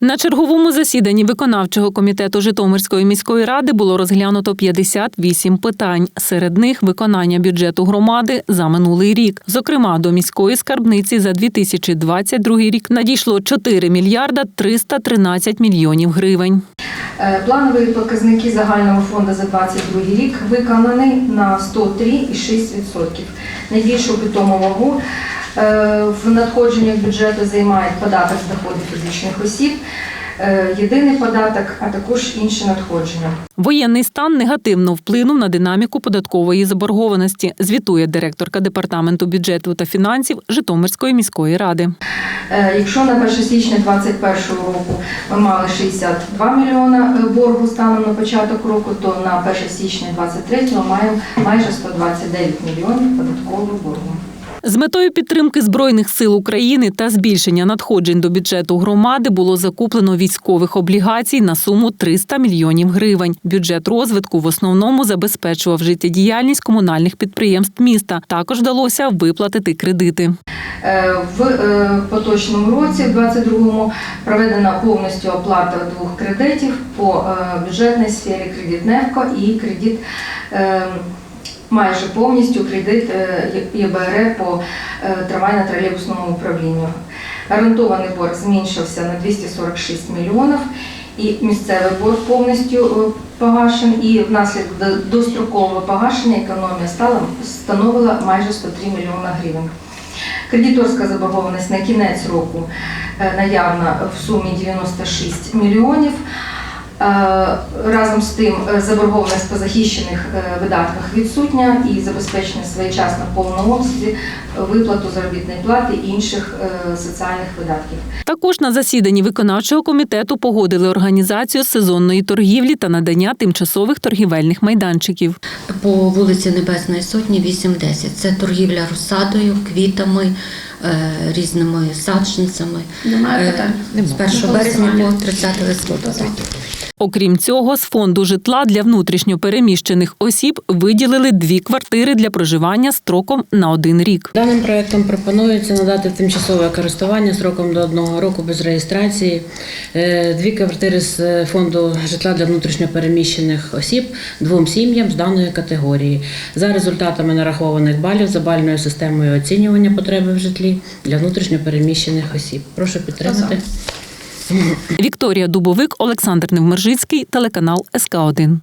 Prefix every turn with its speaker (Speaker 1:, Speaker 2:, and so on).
Speaker 1: На черговому засіданні виконавчого комітету Житомирської міської ради було розглянуто 58 питань. Серед них виконання бюджету громади за минулий рік. Зокрема, до міської скарбниці за 2022 рік надійшло 4 мільярда 313 мільйонів гривень.
Speaker 2: Е, Планові показники загального фонду за 2022 рік виконані на 103,6%. Найбільшу питому вагу е, в надходженнях бюджету займає податок з доходів фізичних осіб, єдиний податок, а також інші надходження.
Speaker 1: Воєнний стан негативно вплинув на динаміку податкової заборгованості, звітує директорка департаменту бюджету та фінансів Житомирської міської ради.
Speaker 2: Е, Якщо на 1 січня 2021 року ми мали 62 мільйона е, боргу станом на початок року, то на 1 січня 2023 маємо майже 129 мільйонів податкового боргу.
Speaker 1: З метою підтримки збройних сил України та збільшення надходжень до бюджету громади було закуплено військових облігацій на суму 300 мільйонів гривень. Бюджет розвитку в основному забезпечував життєдіяльність комунальних підприємств міста. Також вдалося виплатити кредити.
Speaker 2: Е, В е, поточному році, в 22-му, проведена повністю оплата двох кредитів по е, бюджетній сфері кредит НЕФКО і кредит майже повністю кредит е, ЄБР по е, трамвайно-тролейбусному управлінню. Гарантований борг зменшився на 246 мільйонів. І місцевий борг повністю е, погашен, і внаслідок дострокового погашення економія стала становила майже 103 мільйона гривень. Кредиторська заборгованість на кінець року наявна в сумі 96 мільйонів. Е, Разом з тим е, заборгованість по захищених е, видатках відсутня і забезпечення своєчасно в повному обсязі виплату заробітної плати і інших соціальних видатків.
Speaker 1: Також на засіданні виконавчого комітету погодили організацію сезонної торгівлі та надання тимчасових торгівельних майданчиків.
Speaker 3: По вулиці Небесної Сотні 8-10. Це торгівля розсадою, квітами, різними саджанцями.
Speaker 4: Немає питань.
Speaker 3: З 1 березня по 30 листопада.
Speaker 1: Окрім цього, з фонду житла для внутрішньо переміщених осіб виділили дві квартири для проживання строком на один рік.
Speaker 4: Даним проектом пропонується надати тимчасове користування сроком до одного року без реєстрації е, дві квартири з е, фонду житла для внутрішньопереміщених осіб двом сім'ям з даної категорії за результатами нарахованих балів за бальною системою оцінювання потреби в житлі для внутрішньопереміщених осіб. Прошу підтримати.
Speaker 1: Вікторія Дубовик, Олександр Невмержицький, телеканал СК 1